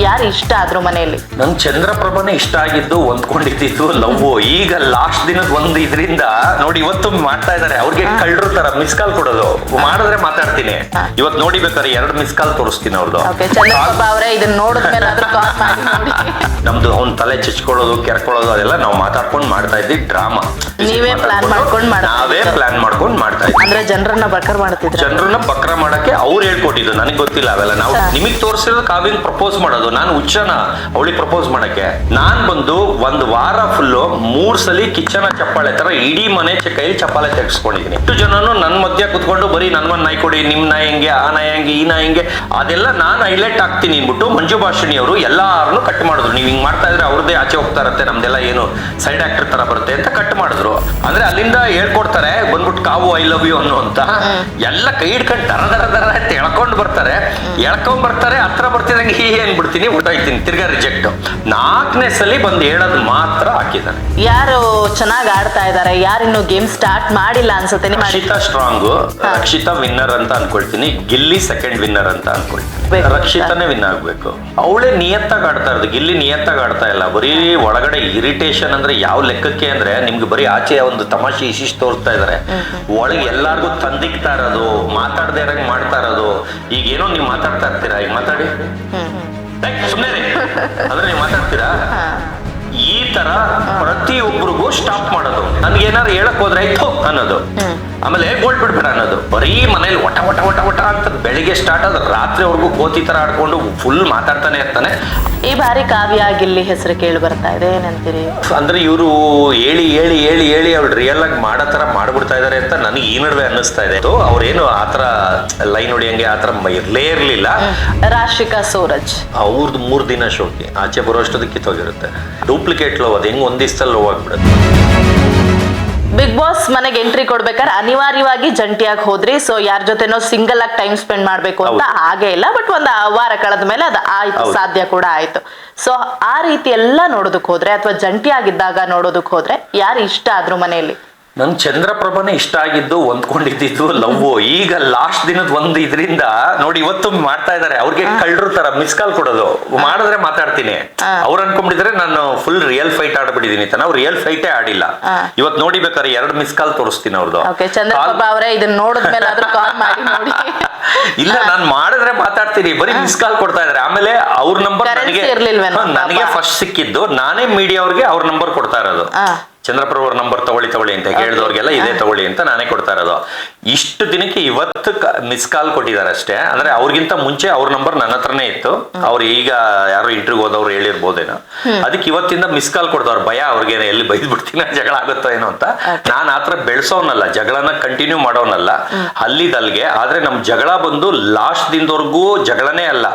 ಯಾರು ಇಷ್ಟ ಆದ್ರು ಮನೆಯಲ್ಲಿ? ನಂಗೆ ಚಂದ್ರಪ್ರಭನೇ ಇಷ್ಟ ಆಗಿದ್ದು ಹೊಂದ್ಕೊಂಡಿದ್ದು ಲವ್ ಈಗ ಲಾಸ್ಟ್ ದಿನದ ಒಂದು ಇದರಿಂದ ನೋಡಿ ಇವತ್ತು ಮಾಡ್ತಾ ಇದಾರೆ. ಅವ್ರಿಗೆ ಕಳ್ಳರು ತರ ಮಿಸ್ ಕಾಲ್ ಕೊಡೋದು. ಮಾಡಿದ್ರೆ ಮಾತಾಡ್ತೀನಿ. ಇವತ್ತು ನೋಡಿ ಬೇಕಾದ್ರೆ ಎರಡು ಮಿಸ್ ಕಾಲ್ ತೋರಿಸ್ತೀನಿ ಅವ್ರದ್ದು ಓಕೆ ಚಂದ್ರಪ್ರಭಾ ಅವರೇ ಇದನ್ನ ನೋಡಿದ್ಮೇಲೆ ಆದ್ರೂ ಕಾಲ್ ಮಾಡಿ ನೋಡಿ. ನಮ್ದು ಅವ್ನ್ ತಲೆ ಚಚ್ಕೊಳ್ಳೋದು ಕೆರ್ಕೊಳ್ಳೋದು ಅದೆಲ್ಲ ನಾವು ಮಾತಾಡ್ಕೊಂಡು ಮಾಡ್ತಾ ಇದ್ವಿ ಡ್ರಾಮಾ ನೀವೇ ಪ್ಲಾನ್ ಮಾಡ್ಕೊಂಡು ಮಾಡ್ತಾ ನಾವೇ ಪ್ಲಾನ್ ಮಾಡ್ಕೊಂಡು ಮಾಡ್ತಾ ಇದ್ವಿ ಅಂದ್ರೆ ಜನರನ್ನ ಬಕ್ರ ಮಾಡ್ತಿದ್ರು? ಜನರನ್ನ ಬಕ್ರ ಮಾಡಕ್ಕೆ ಅವ್ರು ಹೇಳ್ಕೊಟ್ಟಿದ್ದು. ನನಗೆ ಗೊತ್ತಿಲ್ಲ ಅವೆಲ್ಲ. ನಾವು ನಿಮಗೆ ನಿಮಗ್ ತೋರಿಸಿರೋದು ಕಾವ್ಯಂಗ್ ಪ್ರಪೋಸ್ ಮಾಡೋದು. ನಾನು ಹುಚ್ಚನ ಅವಳಿಗೆ ಪ್ರಪೋಸ್ ಮಾಡಕ್ಕೆ. ನಾನ್ ಬಂದು ಒಂದ್ ವಾರ ಫುಲ್ಲು ಮೂರ್ ಸಲಿ ಕಿಚ್ಚನ ಚಪ್ಪಾಳೆ ತರ ಇಡೀ ಮನೆ ಕೈಲಿ ಚಪ್ಪಾಳೆ ತೆಗೆಸ್ಕೊಂಡಿದ್ದೀನಿ. ಇಷ್ಟು ಜನನು ನನ್ ಮಧ್ಯ ಕುತ್ಕೊಂಡು ಬರೀ ನನ್ಗೊಂದ್ ನಾಯಿ ಕೊಡಿ ನಿಮ್ ನಾಯಿ ಹೆಂಗೆ ಆ ನಾಯಿ ಹೆಂಗೆ ಈ ನಾಯಿ ಹೆಂಗೆ ಅದೆಲ್ಲ ನಾನು ಹೈಲೈಟ್ ಆಗ್ತೀನಿ ಅಂದ್ಬಿಟ್ಟು ಮಂಜು ಭಾಷಿಣಿ ಅವರು ಎಲ್ಲಾರನ್ನು ಕಟ್ ಮಾಡಿದ್ರು. ನೀವು ಹಿಂಗ್ ಮಾಡ್ತಾ ಇದ್ರೆ ಅವ್ರದ್ದೇ ಆಚೆ ಹೋಗ್ತಾ ಇರತ್ತೆ ನಮ್ದೆಲ್ಲ ಏನು ಸೈಡ್ ಆಕ್ಟರ್ ತರ ಬರುತ್ತೆ ಅಂತ ಕಟ್ ಮಾಡಿದ್ರು. ಅಂದ್ರೆ ಅಲ್ಲಿಂದ ಹೇಳ್ಕೊಡ್ತಾರೆ ಬಂದ್ಬಿಟ್ಟು ಕಾವು ಐ ಲವ್ ಯು ಅನ್ನೋ ಅಂತ. ಎಲ್ಲ ಕೈ ಹಿಡ್ಕೊಂಡು ದರ ದರ ದರ ಅಂತ ಎಳ್ಕೊಂಡು ಬರ್ತಾರೆ. ಎಳ್ಕೊಂಡ್ ಬರ್ತಾರೆ ಹತ್ರ ಬರ್ತಿದಂಗೆ ಹೀ ಊಟ ಹೊಟ್ಟೋಯ್ತೀನಿ ತಿರ್ಗಾ ರಿಜೆಕ್ಟ್ ನಾಲ್ಕನೇ ಸಲ ಬಂದು ಹೇಳೋದು ಮಾತ್ರ ಹಾಕಿದ್ದಾನೆ ಯಾರು ಚೆನ್ನಾಗಿ ಆಡ್ತಾ ಇದಾರೆ ಯಾರು ಇನ್ನು ಗೇಮ್ ಸ್ಟಾರ್ಟ್ ಮಾಡಿಲ್ಲ ಅನ್ಸುತ್ತೆ ನಿಮ್ಮ ರಕ್ಷಿತಾ ಸ್ಟ್ರಾಂಗ್. ರಕ್ಷಿತಾ ವಿನ್ನರ್ ಅಂತ ಅನ್ಕೊಳ್ತೀನಿ ಗಿಲ್ಲಿ ಸೆಕೆಂಡ್ ವಿನ್ನರ್ ಅಂತ ಅನ್ಕೊಳ್ತೀನಿ. ರಕ್ಷಿತಾನೇ ವಿನ್ ಆಗ್ಬೇಕು. ಅವಳೇ ನಿಯತ್ತಾಗಿ ಆಡ್ತಾ ಇರೋದು ಗಿಲ್ಲಿ ನಿಯತ್ತಾಗಿ ಆಡ್ತಾ ಇಲ್ಲ. ಬರೀ ಒಳಗಡೆ ಇರಿಟೇಷನ್ ಅಂದ್ರೆ ಯಾವ ಲೆಕ್ಕಕ್ಕೆ ಅಂದ್ರೆ ನಿಮ್ಗೆ ಬರೀ ಆಚೆ ಒಂದು ತಮಾಷೆ ಇಶಿಶ್ ತೋರಿಸ್ತಾ ಇದಾರೆ. ಒಳಗೆ ಎಲ್ಲಾರ್ಗು ತಂದಿಕ್ತಾ ಇರೋದು ಮಾತಾಡದೇ ಇರಂಗ್ ಮಾಡ್ತಾ ಇರೋದು. ಈಗ ಏನೋ ನೀವು ಮಾತಾಡ್ತಾ ಇರ್ತೀರಾ? ಈಗ ಮಾತಾಡಿ. ಸುಮ್ಮನೆ ಅಂದ್ರೆ ನೀವು ಮಾತಾಡ್ತೀರಾ? ತರ ಪ್ರತಿಯೊಬ್ಬರಿಗೂ ಸ್ಟಾಪ್ ಮಾಡೋದು. ನನ್ಗೆ ಏನಾದ್ರು ಹೇಳಕ್ ಹೋದ್ರೆ ಆಯ್ತು ಅನ್ನೋದು. ಆಮೇಲೆ ಗೋಲ್ಡ್ ಬಿಡ್ಬೇಡ ಅನ್ನೋದು. ಬರೀ ಮನೇಲಿ ಒಟ ಒಟ ಒಟ ಒಟ ಅಂತ ಬೆಳಿಗ್ಗೆ ಸ್ಟಾರ್ಟ್ ಆದ್ರೆ ರಾತ್ರಿವರೆಗೂ ಕೋತಿ ತರ ಆಡ್ಕೊಂಡು ಫುಲ್ ಮಾತಾಡ್ತಾನೆ ಇರ್ತಾನೆ. ಈ ಬಾರಿ ಕಾವ್ಯ ಗಿಲ್ಲಿ ಹೆಸರು ಕೇಳಿ ಬರ್ತಾ ಇದೆ. ಏನಂತೀರಿ? ಅಂದ್ರೆ ಇವರು ಹೇಳಿ ಹೇಳಿ ಹೇಳಿ ಹೇಳಿ ಅವ್ರು ರಿಯಲ್ ಆಗಿ ಮಾಡೋ ತರ ಮಾಡ್ಬಿಡ್ತಾ ಇದಾರೆ ಅಂತ ನನಗೆ ಈ ನಡುವೆ ಅನ್ನಿಸ್ತಾ ಇದೆ. ಅವ್ರೇನು ಆತರ ಲೈನ್ ಹೊಡಿಯಂಗೆ ಆತರ ಇರ್ಲೇ ಇರ್ಲಿಲ್ಲ. ರಾಶಿಕಾ ಸೂರಜ್. ಅವ್ರದ್ದು ಮೂರ್ ದಿನ ಶೋಕಿ. ಆಚೆ ಬರೋಷ್ಟೊದಕ್ಕೆ ಕಿತ್ತೋಗಿರುತ್ತೆ. ಡೂಪ್ಲಿಕೇಟ್ ಲವ್ ಅದು ಹೆಂಗ್ ಒಂದ್ ದಿವಸದಲ್ಲಿ ಲೋ ಆಗ್ಬಿಡುತ್ತೆ. ಬಿಗ್ ಬಾಸ್ ಮನೆಗೆ ಎಂಟ್ರಿ ಕೊಡ್ಬೇಕಾದ್ರೆ ಅನಿವಾರ್ಯವಾಗಿ ಜಂಟಿಯಾಗಿ ಹೋದ್ರಿ. ಸೊ ಯಾರ ಜೊತೆನೋ ಸಿಂಗಲ್ ಆಗಿ ಟೈಮ್ ಸ್ಪೆಂಡ್ ಮಾಡ್ಬೇಕು ಅಂತ. ಹಾಗೆ ಇಲ್ಲ ಬಟ್ ಒಂದು ವಾರ ಕಳೆದ ಮೇಲೆ ಅದು ಆಯ್ತು ಸಾಧ್ಯ ಕೂಡ ಆಯ್ತು. ಸೊ ಆ ರೀತಿ ಎಲ್ಲ ನೋಡೋದಕ್ಕೆ ಹೋದ್ರೆ ಅಥವಾ ಜಂಟಿಯಾಗಿದ್ದಾಗ ನೋಡೋದಕ್ಕೆ ಹೋದ್ರೆ ಯಾರು ಇಷ್ಟ ಆದ್ರು ಮನೆಯಲ್ಲಿ? ನನ್ ಚಂದ್ರಪ್ರಭನೇ ಇಷ್ಟ ಆಗಿದ್ದು ಹೊಂದ್ಕೊಂಡಿದ್ದು ಲವ್ ಈಗ ಲಾಸ್ಟ್ ದಿನದ ಒಂದು ಇದರಿಂದ ನೋಡಿ ಇವತ್ತು ಮಾಡ್ತಾ ಇದಾರೆ. ಅವ್ರಿಗೆ ಕಳ್ಳರು ತರ ಮಿಸ್ ಕಾಲ್ ಕೊಡೋದು. ಮಾಡಿದ್ರೆ ಮಾತಾಡ್ತೀನಿ. ಅವ್ರು ಅನ್ಕೊಂಡ್ಬಿಟ್ಟಿದ್ರೆ ನಾನು ಫುಲ್ ರಿಯಲ್ ಫೈಟ್ ಆಡ್ಬಿಟ್ಟಿದೀನಿ ತನ ಅವ್ರು ರಿಯಲ್ ಫೈಟೇ ಆಡಿಲ್ಲ. ಇವತ್ ಇವತ್ತು ನೋಡಿ ಬೇಕಾದ್ರೆ ಎರಡು ಮಿಸ್ ಕಾಲ್ ತೋರಿಸ್ತೀನಿ ಅವ್ರದ್ದು ಇಲ್ಲ ನಾನು ಮಾಡಿದ್ರೆ ಮಾತಾಡ್ತೀನಿ. ಬರೀ ಮಿಸ್ ಕಾಲ್ ಕೊಡ್ತಾ ಇದಾರೆ. ಆಮೇಲೆ ಅವ್ರ ನಂಬರ್ ನನಗೆ ನನಗೆ ಫಸ್ಟ್ ಸಿಕ್ಕಿದ್ದು ನಾನೇ ಮೀಡಿಯಾ ಅವ್ರಿಗೆ ಅವ್ರ ನಂಬರ್ ಕೊಡ್ತಾ ಇರೋದು. ಚಂದ್ರಪ್ರಭು ಅವ್ರ ನಂಬರ್ ತಗೊಳ್ಳಿ ತಗೊಳ್ಳಿ ಅಂತ ಕೇಳಿದವ್ರಿಗೆಲ್ಲ ಇದೇ ತಗೊಳ್ಳಿ ಅಂತ ನಾನೇ ಕೊಡ್ತಾ ಇರೋದು. ಇಷ್ಟು ದಿನಕ್ಕೆ ಇವತ್ತು ಮಿಸ್ ಕಾಲ್ ಕೊಟ್ಟಿದ್ದಾರೆ ಅಷ್ಟೇ. ಅಂದ್ರೆ ಅವ್ರಿಗಿಂತ ಮುಂಚೆ ಅವ್ರ ನಂಬರ್ ನನ್ನ ಹತ್ರನೇ ಇತ್ತು. ಅವ್ರು ಈಗ ಯಾರು ಇಂಟರ್ವ್ಯೂ ಹೋದವ್ರು ಹೇಳಿರ್ಬೋದೇನೋ. ಅದಕ್ಕೆ ಇವತ್ತಿಂದ ಮಿಸ್ ಕಾಲ್ ಕೊಡ್ದವ್ರು. ಭಯ ಅವ್ರಿಗೆ ಎಲ್ಲಿ ಬೈದ್ ಬಿಡ್ತೀನಿ ಜಗಳ ಆಗುತ್ತೋ ಏನೋ ಅಂತ. ನಾನು ಆತರ ಬೆಳೆಸೋನಲ್ಲ ಜಗಳನ ಕಂಟಿನ್ಯೂ ಮಾಡೋನಲ್ಲ. ಅಲ್ಲಿದಲ್ಗೆ ಆದ್ರೆ ನಮ್ ಜಗಳ ಬಂದು ಲಾಸ್ಟ್ ದಿನದವರೆಗೂ ಜಗಳನೇ ಅಲ್ಲ.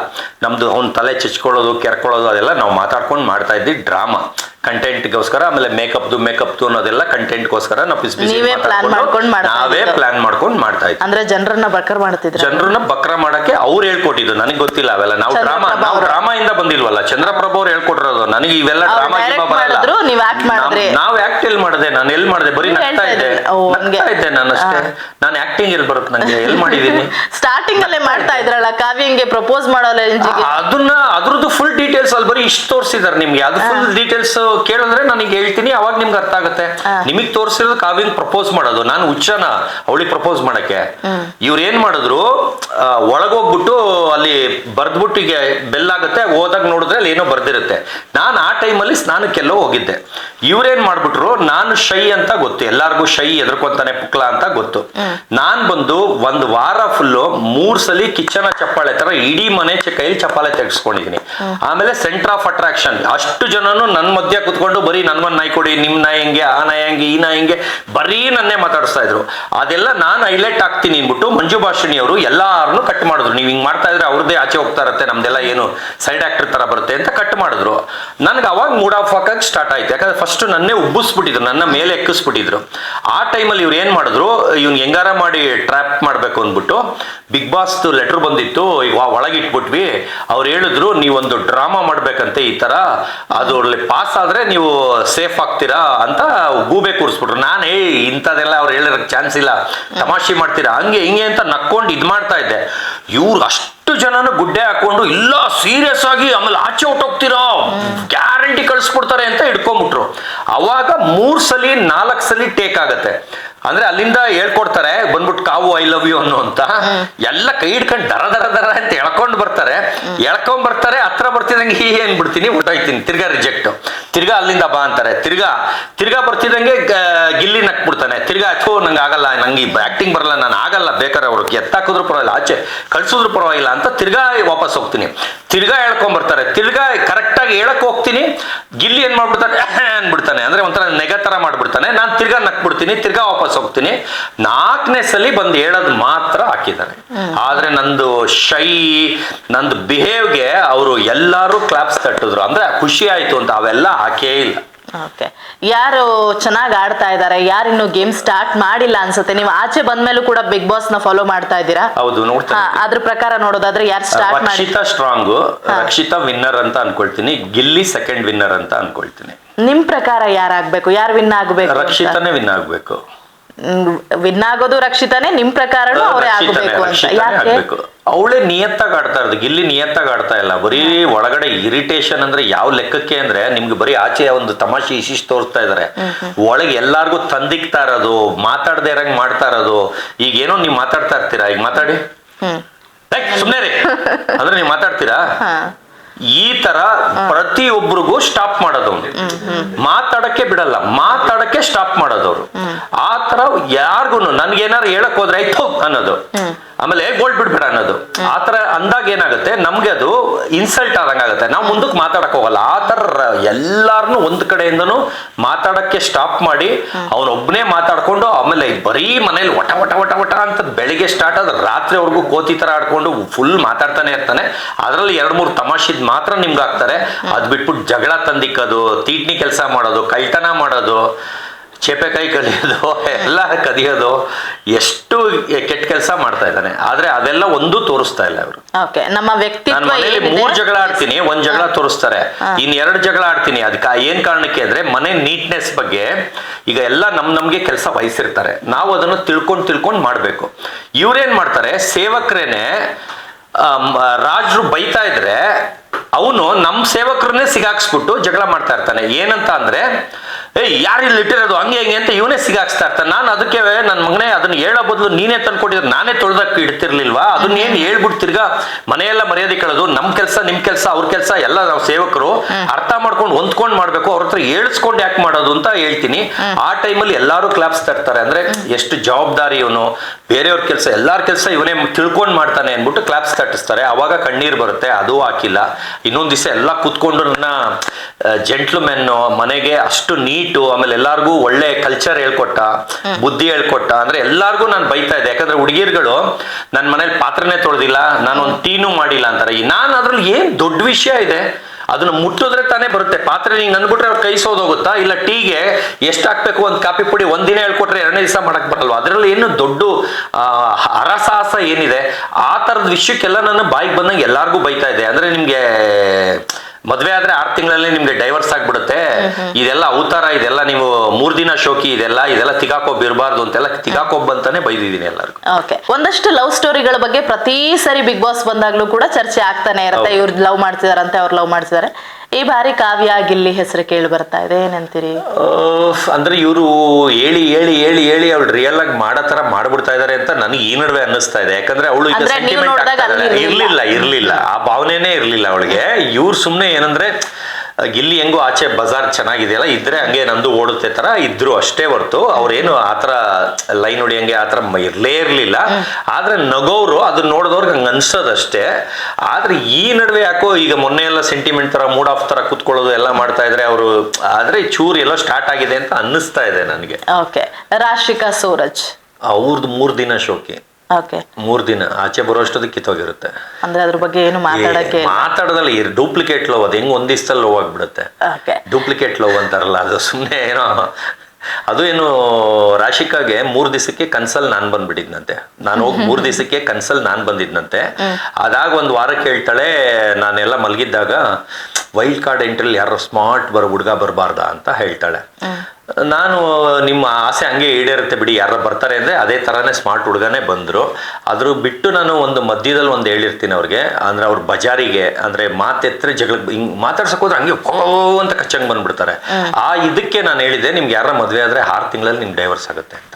ನಮ್ದು ಅವ್ನ ತಲೆ ಚಚ್ಕೊಳ್ಳೋದು ಕೆರ್ಕೊಳ್ಳೋದು ಅದೆಲ್ಲ ನಾವು ಮಾತಾಡ್ಕೊಂಡು ಮಾಡ್ತಾ ಇದ್ವಿ ಡ್ರಾಮಾ ಕಂಟೆಂಟ್ಗೋಸ್ಕರ ಆಮೇಲೆ ಮೇಕಪ್ದು ಮೇಕಪ್ದು ಅನ್ನೋದೆಲ್ಲ ಕಂಟೆಂಟ್ಗೋಸ್ಕರ ನಾವು ಪಿಸ್ ಬಿಸಿ ನೀವೇ plan ಮಾತಾಡ್ಕೊಂಡು ಮಾಡ್ಕೊಂಡ್ ಮಾಡ್ತಾ ನಾವೇ ಇದ್ದಿದ್ದು. ಪ್ಲಾನ್ ಮಾಡ್ಕೊಂಡು ಮಾಡ್ತಾ ಇದ್ವಿ ಅಂದ್ರೆ ಜನರನ್ನ ಬಕ್ರ ಮಾಡ್ತಿದ್ರ? ಜನರನ್ನ ಬಕ್ರ ಮಾಡಕ್ಕೆ ಅವ್ರು ಹೇಳ್ಕೊಟ್ಟಿದ್ದು ನನಗೆ ಗೊತ್ತಿಲ್ಲ ಅವೆಲ್ಲ. ನಾವು ಡ್ರಾಮಾ ಚಂದ್ರಪ್ರಭಾ ನಾವು ಅವ್ರು. ಡ್ರಾಮಾ ಇಂದ ಬಂದಿಲ್ವಲ್ಲ ಚಂದ್ರಪ್ರಭು ಅವ್ರು ಹೇಳ್ಕೊಟ್ಟಿರೋದು. ನನಗೆ ಇವೆಲ್ಲ ಅವ್ರು ಡ್ರಾಮಾ direct ಬರಲ್ಲ. ಮಾಡಿದ್ರು, ನೀವ್ act ಮಾಡಿದ್ರಿ. ನಾವ್- ನಾವ್ ಆಕ್ಟ್ ಎಲ್ಲಿ ಮಾಡಿದೆ? ನಾನು ಎಲ್ಲಿ ಮಾಡಿದೆ? ಬರೀ ನೀವ್ ನಗ್ತಾ ಹೇಳ್ತಾ ಇದ್ದೆ. ಇದ್ರಿ. ಓ, ಹಂಗೆ. ನಗ್ತಾ ಇದ್ದೆ ನಾನು ಅಷ್ಟೇ. ನಾನು ಆಕ್ಟಿಂಗ್ ಎಲ್ಲಿ ಬರುತ್ತೆ ನನಗೆ ಎಲ್ ಮಾಡಿದೀನಿ ಸ್ಟಾರ್ಟಿಂಗ್ ಅಲ್ಲೇ ಮಾಡ್ತಾ ಇದ್ರಲ್ಲ ಕಾವ್ಯಂಗೆ ಪ್ರಪೋಸ್ ಮಾಡೋ ರೇಂಜಿಗೆ ಅದನ್ನ ಅದ್ರದ್ದು ಫುಲ್ ಡೀಟೇಲ್ಸ್ ಅಲ್ಲಿ ಬರೀ ಇಷ್ಟು ತೋರಿಸಿದಾರೆ ನಿಮ್ಗೆ. ಅದು ಫುಲ್ ಡೀಟೇಲ್ಸ್ ಕೇಳಿದ್ರೆ ನನಗೆ ಹೇಳ್ತೀನಿ ಅವಾಗ ನಿಮ್ಗೆ ಅರ್ಥ ಆಗುತ್ತೆ. ನಿಮಗ್ ತೋರಿಸಿರೋದು ಕಾವ್ಯಂಗ್ ಪ್ರಪೋಸ್ ಮಾಡೋದು. ನಾನು ಹುಚ್ಚನ ಅವಳಿಗೆ ಪ್ರಪೋಸ್ ಮಾಡಕ್ಕೆ. ಇವ್ರು ಏನ್ ಮಾಡಿದ್ರು ಒಳಗೋಗ್ಬಿಟ್ಟು ಅಲ್ಲಿ ಬರ್ದ್ಬಿಟ್ಟು ಈಗ ಬೆಲ್ಲಾಗುತ್ತೆ ಹೋದಾಗ ನೋಡಿದ್ರೆ ಅಲ್ಲಿ ಏನೋ ಬರ್ದಿರುತ್ತೆ. ನಾನು ಆ ಟೈಮಲ್ಲಿ ಸ್ನಾನಕ್ಕೆಲ್ಲೋ ಹೋಗಿದ್ದೆ. ಇವ್ರೇನ್ ಮಾಡ್ಬಿಟ್ರು ನಾನು ಶೈ ಅಂತ ಗೊತ್ತು ಎಲ್ಲಾರ್ಗೂ ಶೈ ಎದ್ರಕೊಂತಾನೆ ಪುಕ್ಲ ಅಂತ ಗೊತ್ತು. ನಾನ್ ಬಂದು ಒಂದ್ ವಾರ ಫುಲ್ಲು ಮೂರ್ ಸಲಿ ಕಿಚನ್ ಚಪ್ಪಾಳೆ ತರ ಇಡೀ ಮನೆ ಚ- ಕೈಲಿ ಚಪ್ಪಾಳೆ ತೆಗೆಸ್ಕೊಂಡಿದೀನಿ ಆಮೇಲೆ ಸೆಂಟರ್ ಆಫ್ ಅಟ್ರಾಕ್ಷನ್ ಅಷ್ಟು ಜನನು ನನ್ನ ಮಧ್ಯ ಕುತ್ಕೊಂಡು ಬರೀ ನನ್ನ ನಾಯಿ ಕೊಡಿ ನಿಮ್ಮ ನಾಯಿ ಹೆಂಗೆ, ಆ ನಾಯಿ ಹೆಂಗೆ, ಈ ನಾಯಿ ಹೆಂಗೆ, ಬರೀ ನನ್ನೇ ಮಾತಾಡಿಸ್ತಾ ಇದ್ರು. ಅದೆಲ್ಲ ನಾನು ಹೈಲೈಟ್ ಆಗ್ತೀನಿ ಅಂದ್ಬಿಟ್ಟು ಮಂಜು ಭಾಷಿಣಿ ಅವರು ಎಲ್ಲಾರನ್ನು ಕಟ್ ಮಾಡಿದ್ರು. ನೀವು ಹಿಂಗೆ ಮಾಡ್ತಾ ಇದ್ರೆ ಅವ್ರದ್ದೇ ಆಚೆ ಹೋಗ್ತಾ ಇರತ್ತೆ, ನಮ್ದೆಲ್ಲ ಏನು ಸೈಡ್ ಆಕ್ಟರ್ ತರ ಬರುತ್ತೆ ಅಂತ ಕಟ್ ಮಾಡಿದ್ರು. ನನ್ಗೆ ಅವಾಗ ಮೂಡ್ ಆಫ್ ಹಾಕಕ್ ಸ್ಟಾರ್ಟ್ ಆಯ್ತು. ಯಾಕಂದ್ರೆ ಫಸ್ಟ್ ನನ್ನೇ ಉಬ್ಬಿಸ್ಬಿಟ್ಟಿದ್ರು, ನನ್ನ ಮೇಲೆ ಎಕ್ಕಿಸ್ಬಿಟ್ಟಿದ್ರು. ಆ ಟೈಮಲ್ಲಿ ಇವ್ರು ಏನ್ ಮಾಡಿದ್ರು, ಇವ್ನು ಹೆಂಗಾರ ಮಾಡಿ ಟ್ರ್ಯಾಪ್ ಮಾಡಬೇಕು ಅಂದ್ಬಿಟ್ಟು ಬಿಗ್ ಬಾಸ್ ಲೆಟರ್ ಬಂದಿತ್ತು, ಈಗ ಒಳಗಿಟ್ಬಿಟ್ವಿ. ಅವ್ರು ಹೇಳಿದ್ರು, ನೀವೊಂದು ಡ್ರಾಮಾ ಮಾಡ್ಬೇಕಂತೆ ಈ ತರ. ಅದು ಪಾಸ್ ಆದ್ರೆ ನೀವು ಸೇಫ್ ಆಗ್ತೀರಾ ಅಂತ ಗೂಬೆ ಕೂರಿಸ್ಬಿಟ್ರು. ನಾನು ಏ ಇಂಥದೆಲ್ಲ ಅವ್ರು ಹೇಳಿರೋಕ್ಕೆ ಚಾನ್ಸ್ ಇಲ್ಲ. ತಮಾಷೆ ಮಾಡ್ತೀರಾ? ಹಂಗೆ ಹಿಂಗೆ ಅಂತ ನಕ್ಕೊಂಡು ಇದು ಮಾಡ್ತಾ ಇದ್ದೆ. ಇವ್ರು ಅಷ್ಟು ಜನನ ಗುಡ್ಡೆ ಹಾಕೊಂಡು, ಇಲ್ಲ ಸೀರಿಯಸ್ ಆಗಿ ಆಮೇಲೆ ಆಚೆ ಹೊಟ್ಟೋಗ್ತೀರಾ ಗ್ಯಾರಂಟಿ ಕಳಿಸ್ಬಿಡ್ತಾರೆ ಅಂತ ಹಿಡ್ಕೊಂಬಿಟ್ರು. ಅವಾಗ ಮೂರು ಸಲಿ, ನಾಲ್ಕು ಸಲಿ ಟೇಕ್ ಆಗತ್ತೆ. ಅಂದ್ರೆ ಅಲ್ಲಿಂದ ಹೇಳ್ಕೊಡ್ತಾರೆ ಬಂದ್ಬಿಟ್ಟು ಕಾವು ಐ ಲವ್ ಯು ಅನ್ನೋ ಅಂತ ಎಲ್ಲ ಕೈ ಹಿಡ್ಕೊಂಡು ದರ ದರ ದರ ಅಂತ ಎಳ್ಕೊಂಡು ಬರ್ತಾರೆ. ಎಳ್ಕೊಂಡ್ ಬರ್ತಾರೆ ಹತ್ರ ಬರ್ತಿದಂಗೆ ಹೀ ಊಟ ಹೊಟ್ಟೋಯ್ತೀನಿ ತಿರ್ಗಾ ರಿಜೆಕ್ಟ್ ತಿರ್ಗಾ ಅಲ್ಲಿಂದ ಬಾ ಅಂತಾರೆ. ತಿರ್ಗಾ ತಿರ್ಗಾ ಬರ್ತಿದಂಗೆ ಗ- ಗಿಲ್ಲಿ ನಕ್ಬಿಡ್ತಾನೆ. ತಿರ್ಗಾ ಅಥೋ ನಂಗೆ ಆಗಲ್ಲ, ನಂಗೆ ಆಕ್ಟಿಂಗ್ ಬರಲ್ಲ, ನಾನು ಆಗಲ್ಲ, ಬೇಕಾದ್ರೆ ಅವ್ರು ಎತ್ತಾಕಿದ್ರು ಪರವಾಗಿಲ್ಲ, ಆಚೆ ಕಳ್ಸಿದ್ರು ಪರವಾಗಿಲ್ಲ ಅಂತ ತಿರ್ಗಾ ವಾಪಸ್ ಹೋಗ್ತೀನಿ. ತಿರ್ಗಾ ಹೇಳ್ಕೊಂಡ್ ಬರ್ತಾರೆ ತಿರ್ಗಾ ಕರೆಕ್ಟಾಗಿ ಹೇಳಕ್ ಹೋಗ್ತೀನಿ. ಗಿಲ್ಲಿ ಏನ್ ಮಾಡ್ಬಿಡ್ತಾನೆ? ಅಂದ್ಬಿಡ್ತಾನೆ ಅಂದ್ರೆ ಒಂಥರ ನೆಗ ತರ ಮಾಡ್ಬಿಡ್ತಾನೆ. ನಾನು ತಿರ್ಗಾ ನಕ್ಬಿಡ್ತೀನಿ. ತಿರ್ಗಾ ವಾಪಸ್ ಹೋಗ್ತೀನಿ. ನಾಲ್ಕನೇ ಸಲಿ ಬಂದು ಹೇಳೋದು ಮಾತ್ರ ಹಾಕಿದ್ದಾರೆ. ಆದ್ರೆ ನಂದು ಶೈ, ನಂದು ಬಿಹೇವ್ಗೆ ಅವರು ಎಲ್ಲರೂ ಕ್ಲಾಪ್ಸ್ ತಟ್ಟಿದ್ರು. ಅಂದ್ರೆ ಖುಷಿ ಆಯ್ತು ಅಂತ ಅವೆಲ್ಲ ಹಾಕೇ ಇಲ್ಲ. ಓಕೆ. ಯಾರು ಚೆನ್ನಾಗಿ ಆಡ್ತಾ ಇದ್ದಾರೆ ಯಾರು ಇನ್ನು ಗೇಮ್ ಸ್ಟಾರ್ಟ್ ಮಾಡಿಲ್ಲ ಅನ್ಸುತ್ತೆ ನೀವು ಆಚೆ ಬಂದ್ಮೇಲೂ ಕೂಡ ಬಿಗ್ ಬಾಸ್ನ ಫಾಲೋ ಮಾಡ್ತಾ ಇದ್ದೀರಾ? ಹೌದು ಹಾ, ನೋಡ್ತಾರೆ ಅದ್ರ ಪ್ರಕಾರ ನೋಡೋದಾದ್ರೆ ಯಾರು ಸ್ಟಾರ್ಟ್ ಮಾಡಿ ರಕ್ಷಿತಾ ಸ್ಟ್ರಾಂಗ್ ರಕ್ಷಿತಾ ವಿನ್ನರ್ ಅಂತ ಅನ್ಕೊಳ್ತೀನಿ ಗಿಲ್ಲಿ ಸೆಕೆಂಡ್ ವಿನ್ನರ್ ಅಂತ ಅನ್ಕೊಳ್ತೀನಿ. ನಿಮ್ ಪ್ರಕಾರ ಯಾರಾಗ್ಬೇಕು ಯಾರು ವಿನ್ ಆಗ್ಬೇಕು ರಕ್ಷಿತಾನೇ ವಿನ್ ಆಗ್ಬೇಕು. ವಿನ್ ಆಗೋದು ರಕ್ಷಿತಾನೇ ನಿಮ್ ಪ್ರಕಾರನೂ ಅವರೇ ರಕ್ಷಿತಾನೇ ಆಗ್ಬೇಕು ಅಂತ. ರಕ್ಷಿತಾನೇ ಯಾಕೆ? ಆಗ್ಬೇಕು. ಅವಳೇ ನಿಯತ್ತಾಗಿ ಆಡ್ತಾ ಇರೋದು. ಗಿಲ್ಲಿ ನಿಯತ್ತಾಗಿ ಆಡ್ತಾ ಇಲ್ಲ. ಬರೀ ಒಳಗಡೆ ಇರಿಟೇಷನ್ ಅಂದ್ರೆ ಯಾವ ಲೆಕ್ಕಕ್ಕೆ ಅಂದ್ರೆ ನಿಮ್ಗೆ ಬರೀ ಆಚೆ ಒಂದು ತಮಾಷೆ ಇಶಿಶ್ ತೋರಿಸ್ತಾ ಇದಾರೆ. ಒಳಗೆ ಎಲ್ಲಾರ್ಗು ತಂದಿಕ್ತಾ ಇರೋದು ಮಾತಾಡದೆ ಇರಂಗ್ ಮಾಡ್ತಾ ಇರೋದು. ಈಗ ಏನೋ ನೀವು ಮಾತಾಡ್ತಾ ಇರ್ತೀರಾ? ಈಗ ಮಾತಾಡಿ. ಸುಮ್ನೆ ರೀ ಅಂದ್ರೆ ನೀವು ಮಾತಾಡ್ತೀರಾ? ಈ ತರ ಪ್ರತಿಯೊಬ್ಬರಿಗೂ ಸ್ಟಾಪ್ ಮಾಡೋದು ಅವ್ನು. ಮಾತಾಡಕ್ಕೆ ಬಿಡಲ್ಲ. ಮಾತಾಡಕ್ಕೆ ಸ್ಟಾಪ್ ಮಾಡೋದವ್ರು ಆ ತರ ಯಾರಿಗೂ ನನ್ಗೇನಾರು ಹೇಳಕ್ ಹೋದ್ರೆ ಆಯ್ತು ಅನ್ನೋದು. ಆಮೇಲೆ ಗೋಲ್ಡ್ ಬಿಡ್ಬೇಡ ಅನ್ನೋದು. ಆ ತರ ಅಂದಾಗ ಏನಾಗುತ್ತೆ? ನಮ್ಗೆ ಅದು ಇನ್ಸಲ್ಟ್ ಆದಂಗಾಗುತ್ತೆ ನಾವು ಮುಂದಕ್ಕೆ ಮಾತಾಡಕ್ ಹೋಗಲ್ಲ. ಆ ತರ ಎಲ್ಲಾರನು ಒಂದ್ ಕಡೆಯಿಂದನು ಮಾತಾಡಕ್ಕೆ ಸ್ಟಾಪ್ ಮಾಡಿ ಅವನೊಬ್ನೇ ಮಾತಾಡ್ಕೊಂಡು ಆಮೇಲೆ ಬರೀ ಮನೇಲಿ ಒಟ ಒಟ ಒಟ ಒಟ ಅಂತ ಬೆಳಿಗ್ಗೆ ಸ್ಟಾರ್ಟ್ ಆದ್ರೆ ರಾತ್ರಿವರೆಗೂ ಕೋತಿ ತರ ಆಡ್ಕೊಂಡು ಫುಲ್ ಮಾತಾಡ್ತಾನೆ ಇರ್ತಾನೆ. ಅದರಲ್ಲಿ ಎರಡ್ ಮೂರು ತಮಾಷಿದ್ ಮಾತ್ರ ನಿಮ್ಗೆ ಹಾಕ್ತಾರೆ. ಅದ್ ಬಿಟ್ಬಿಟ್ಟು ಜಗಳ ತಂದಿಕ್ಕೋದು ತೀಟ್ನಿ ಕೆಲಸ ಮಾಡೋದು ಕಳ್ತನ ಮಾಡೋದು. ಚೇಪೆಕಾಯಿ ಕದಿಯೋದು ಎಲ್ಲ ಕದಿಯೋದು ಎಷ್ಟು ಕೆಟ್ಟ ಕೆಲಸ ಮಾಡ್ತಾ ಇದ್ದಾನೆ. ಆದ್ರೆ ಅದೆಲ್ಲ ಒಂದು ತೋರಿಸ್ತಾ ಇಲ್ಲ ಅವರು. ನಮ್ಮ ನಾನು ವ್ಯಕ್ತಿತ್ವ ಮನೇಲಿ ಮೂರ್ ಜಗಳ ಆಡ್ತೀನಿ ಒಂದ್ ಜಗಳ ತೋರಿಸ್ತಾರೆ. ಇನ್ ಎರಡು ಜಗಳ ಆಡ್ತೀನಿ. ಅದಕ್ಕೆ ಏನ್ ಕಾರಣಕ್ಕೆ ಅಂದ್ರೆ ಮನೆ ನೀಟ್ನೆಸ್ ಬಗ್ಗೆ ಈಗ ಎಲ್ಲ ನಮ್ ನಮ್ಗೆ ಕೆಲಸ ವಹಿಸಿರ್ತಾರೆ. ನಾವು ಅದನ್ನು ತಿಳ್ಕೊಂಡ್ ತಿಳ್ಕೊಂಡ್ ಮಾಡ್ಬೇಕು. ಇವ್ರೇನ್ ಮಾಡ್ತಾರೆ? ಸೇವಕರೇನೆ ರಾಜರು ಬೈತಾ ಇದ್ರೆ ಅವನು ನಮ್ ಸೇವಕರನ್ನೇ ಸಿಗಾಕ್ಸ್ಬಿಟ್ಟು ಜಗಳ ಮಾಡ್ತಾ ಇರ್ತಾನೆ. ಏನಂತ ಅಂದ್ರೆ ಏಯ್ ಯಾರು ಇಲ್ಲಿ ಇಟ್ಟಿರೋದು? ಹಂಗೆ ಹೆಂಗೆ ಅಂತ ಇವನೇ ಸಿಗಾಕ್ಸ್ತಾ ಇರ್ತಾನೆ. ನಾನು ಅದಕ್ಕೆ ನನ್ನ ಮಗನೇ ಅದನ್ನ ಹೇಳೋ ಬದಲು ನೀನೇ ತಂದ್ಕೊಟ್ಟಿದ್ರೆ ನಾನೇ ತೊಳ್ದಕ್ಕೆ ಇಡ್ತಿರ್ಲಿಲ್ವಾ? ಅದನ್ನ ಏನ್ ಹೇಳ್ಬಿಟ್ಟು ತಿರ್ಗಾ ಮನೆಯೆಲ್ಲ ಮರ್ಯಾದೆ ಕೇಳೋದು ನಮ್ ಕೆಲಸ ನಿಮ್ ಕೆಲಸ ಅವ್ರ ಕೆಲಸ ಎಲ್ಲ ನಾವು ಸೇವಕರು ಅರ್ಥ ಮಾಡ್ಕೊಂಡು ಹೊಂದ್ಕೊಂಡ್ ಮಾಡ್ಬೇಕು ಅವ್ರ ಹತ್ರ ಹೇಳ್ಸ್ಕೊಂಡು ಯಾಕೆ ಮಾಡೋದು ಅಂತ ಹೇಳ್ತೀನಿ. ಆ ಟೈಮಲ್ಲಿ ಎಲ್ಲಾರು ಕ್ಲಾಪ್ಸ್ ಇರ್ತಾರೆ ಅಂದ್ರೆ ಎಷ್ಟು ಜವಾಬ್ದಾರಿ ಇವನು. ಬೇರೆಯವ್ರ ಕೆಲಸ ಎಲ್ಲರ ಕೆಲಸ ಇವನೇ ತಿಳ್ಕೊಂಡ್ ಮಾಡ್ತಾನೆ ಅಂದ್ಬಿಟ್ಟು ಕ್ಲಾಪ್ಸ್ ತಟ್ಟಿಸ್ತಾರೆ ಅವಾಗ ಕಣ್ಣೀರ್ ಬರುತ್ತೆ ಅದು ಹಾಕಿಲ್ಲ. ಇನ್ನೊಂದ್ ದಿವಸ ಎಲ್ಲ ಕೂತ್ಕೊಂಡು ನನ್ನ ಜೆಂಟ್ಲು ಮೆನ್ನು ಮನೆಗೆ ಅಷ್ಟು ನೀಟು ಆಮೇಲೆ ಎಲ್ಲಾರ್ಗೂ ಒಳ್ಳೆ ಕಲ್ಚರ್ ಹೇಳ್ಕೊಟ್ಟ ಬುದ್ಧಿ ಹೇಳ್ಕೊಟ್ಟ ಅಂದ್ರೆ ಎಲ್ಲಾರ್ಗೂ ನಾನು ಬೈತಾ ಇದ್ದೆ. ಯಾಕಂದ್ರೆ ಹುಡುಗಿರ್ಗಳು ನನ್ನ ಮನೇಲಿ ಪಾತ್ರನೇ ತೊಳೆದಿಲ್ಲ ನಾನು ಒಂದು ಟೀನು ಮಾಡಿಲ್ಲ ಅಂತಾರೆ. ನಾನು ಅದ್ರಲ್ಲಿ ಏನ್ ದೊಡ್ಡ ವಿಷಯ ಇದೆ? ಅದನ್ನ ಮುಟ್ಟಿದ್ರೆ ತಾನೇ ಬರುತ್ತೆ. ಪಾತ್ರೆ ಹಿಂಗ್ ಅಂದ್ಬಿಟ್ರೆ ಅವ್ರು ಕೈ ಸೋದೋಗುತ್ತಾ ಇಲ್ಲ ಟೀಗೆ ಎಷ್ಟು ಹಾಕ್ಬೇಕು ಒಂದು ಕಾಫಿ ಪುಡಿ ಒಂದಿನ ಹೇಳ್ಕೊಟ್ರೆ ಎರಡನೇ ದಿವಸ ಮಾಡಕ್ ಬರಲ್ವಾ? ಅದರಲ್ಲಿ ಏನು ದೊಡ್ಡ ಹರಸಾಹಸ ಏನಿದೆ? ಆ ತರದ ವಿಷಯಕ್ಕೆಲ್ಲ ನಾನು ಬಾಯಿಗೆ ಬಂದಂಗೆ ಎಲ್ಲಾರ್ಗೂ ಬೈತಾ ಇದೆ. ಅಂದ್ರೆ ನಿಮ್ಗೆ ಮದ್ವೆ ಆದ್ರೆ ಆರ್ ತಿಂಗಳಲ್ಲಿ ನಿಮ್ಗೆ ಡೈವರ್ಸ್ ಆಗ್ಬಿಡುತ್ತೆ. ಇದೆಲ್ಲ ಅವತಾರ ಇದೆಲ್ಲ ನೀವು ಮೂರ್ ದಿನ ಶೋಕಿ ಇದೆಲ್ಲ ಇದೆಲ್ಲ ತಿಗಾಕೋಬ್ ಇರಬಾರ್ದು ಅಂತೆಲ್ಲ ತಿಗಾಕೋಬ್ ಅಂತಾನೆ ಬೈದಿದ್ದೀನಿ ಎಲ್ಲರಿಗೂ. ಓಕೆ. ಒಂದಷ್ಟು ಲವ್ ಸ್ಟೋರಿಗಳ ಬಗ್ಗೆ ಪ್ರತಿ ಸರಿ ಬಿಗ್ ಬಾಸ್ ಬಂದಾಗ್ಲೂ ಕೂಡ ಚರ್ಚೆ ಆಗ್ತಾನೆ ಇರುತ್ತೆ. ಇವ್ರು ಲವ್ ಮಾಡ್ತಿದಾರಂತೆ ಅವ್ರು ಲವ್ ಮಾಡ್ತಿದಾರೆ. ಈ ಬಾರಿ ಕಾವ್ಯ ಗಿಲ್ಲಿ ಹೆಸರು ಕೇಳಿ ಬರ್ತಾ ಇದೆ ಏನಂತೀರಿ? ಅಂದ್ರೆ ಇವರು ಹೇಳಿ ಹೇಳಿ ಹೇಳಿ ಹೇಳಿ ಅವಳು ರಿಯಲ್ ಆಗಿ ಮಾಡೋ ತರ ಮಾಡ್ಬಿಡ್ತಾ ಇದಾರೆ ಅಂತ ನನಗೆ ಈ ನಡುವೆ ಅನ್ನಿಸ್ತಾ ಇದೆ. ಯಾಕಂದ್ರೆ ಅವಳು ಈಗ ಸೆಂಟಿಮೆಂಟ್ ಇರ್ಲಿಲ್ಲ. ಇರ್ಲಿಲ್ಲ. ಆ ಭಾವನೆನೇ ಇರ್ಲಿಲ್ಲ ಅವಳಿಗೆ. ಇವ್ರು ಸುಮ್ನೆ ಏನಂದ್ರೆ ಗಿಲ್ಲಿ ಹೆಂಗೋ ಆಚೆ ಬಜಾರ್ ಚೆನ್ನಾಗಿದೆಯಲ್ಲ ಇದ್ರೆ ಹಂಗೆ ನಂದು ಓಡುತ್ತೆ ತರ ಇದ್ರು ಅಷ್ಟೇ ಹೊರ್ತು ಅವ್ರೇನು ಆತರ ಲೈನ್ ಹೊಡಿಯಂಗೆ ಆತರ ಇರ್ಲೇ ಇರ್ಲಿಲ್ಲ. ಆದ್ರೆ ನಗೋರು ಅದನ್ನ ನೋಡಿದವ್ರಿಗೆ ಹಂಗ ಅನ್ಸೋದಷ್ಟೇ. ಆದ್ರೆ ಈ ನಡುವೆ ಯಾಕೋ ಈಗ ಮೊನ್ನೆ ಎಲ್ಲ ಸೆಂಟಿಮೆಂಟ್ ತರ ಮೂಡ್ ಆಫ್ ತರ ಕುತ್ಕೊಳ್ಳೋದು ಎಲ್ಲ ಮಾಡ್ತಾ ಇದ್ರೆ ಅವರು ಆದ್ರೆ ಚೂರು ಎಲ್ಲ ಸ್ಟಾರ್ಟ್ ಆಗಿದೆ ಅಂತ ಅನ್ನಿಸ್ತಾ ಇದೆ ನನಗೆ. ಓಕೆ ರಾಶಿಕಾ ಸೂರಜ್. ಅವ್ರದ್ದು ಮೂರು ದಿನ ಶೋಕಿ. ಓಕೆ ಮೂರ್ ದಿನ ಆಚೆ ಬರೋಷ್ಟೊತ್ತಿಗೆ ಕಿತ್ತೋಗಿರುತ್ತೆ. ಅಂದ್ರೆ ಅದ್ರ ಬಗ್ಗೆ ಏನು ಮಾತಾಡಕ್ಕೆ. ಮಾತಾಡೋದಲ್ಲ ಡೂಪ್ಲಿಕೇಟ್ ಲವ್ ಅದು ಹೆಂಗ್ ಒಂದ್ ದಿವಸದಲ್ಲಿ ಲವ್ ಆಗ್ಬಿಡುತ್ತೆ. ಓಕೆ ಡೂಪ್ಲಿಕೇಟ್ ಲವ್ ಅಂತಾರಲ್ಲ ಅದು ಸುಮ್ಮನೆ ಏನೋ ಅದು ಏನು ರಾಶಿಕಾಗೆ ಮೂರ್ ದಿವಸಕ್ಕೆ ಕನ್ಸಲ್ ನಾನ್ ಬಂದ್ಬಿಟ್ಟಿದ್ನಂತೆ. ನಾನು ಹೋಗಿ ಮೂರ್ ದಿವಸಕ್ಕೆ ಕನ್ಸಲ್ ನಾನ್ ಬಂದಿದ್ನಂತೆ. ಅದಾಗ ಒಂದ್ ವಾರಕ್ಕೆ ಹೇಳ್ತಾಳೆ ನಾನೆಲ್ಲ ಮಲಗಿದ್ದಾಗ ವೈಲ್ಡ್ ಕಾರ್ಡ್ ಎಂಟ್ರಲ್ಲಿ ಯಾರೋ ಸ್ಮಾರ್ಟ್ ಬರೋ ಹುಡುಗ ಬರಬಾರ್ದ ಅಂತ ಹೇಳ್ತಾಳೆ. ನಾನು ನಿಮ್ಮ ಆಸೆ ಹಂಗೆ ಈಡೇರುತ್ತೆ ಬಿಡಿ ಯಾರೋ ಬರ್ತಾರೆ ಅಂದರೆ ಅದೇ ಥರನೇ ಸ್ಮಾರ್ಟ್ ಹುಡುಗನೇ ಬಂದರು. ಅದ್ರ ಬಿಟ್ಟು ನಾನು ಒಂದು ಮಧ್ಯದಲ್ಲಿ ಒಂದು ಹೇಳಿರ್ತೀನಿ ಅವ್ರಿಗೆ ಅಂದರೆ ಅವ್ರ ಬಜಾರಿಗೆ ಅಂದರೆ ಮಾತೆತ್ತರೆ ಜಗಳ ಹಿಂಗೆ ಮಾತಾಡ್ಸೋಕೆ ಹೋದ್ರೆ ಹಂಗೆ ಕೋ ಅಂತ ಕಚ್ಚಂಗೆ ಬಂದ್ಬಿಡ್ತಾರೆ. ಆ ಇದಕ್ಕೆ ನಾನು ಹೇಳಿದೆ ನಿಮ್ಗೆ ಯಾರ ಮದುವೆ ಆದರೆ ಆರು ತಿಂಗಳಲ್ಲಿ ನಿಮ್ಗೆ ಡೈವರ್ಸ್ ಆಗುತ್ತೆ ಅಂತ.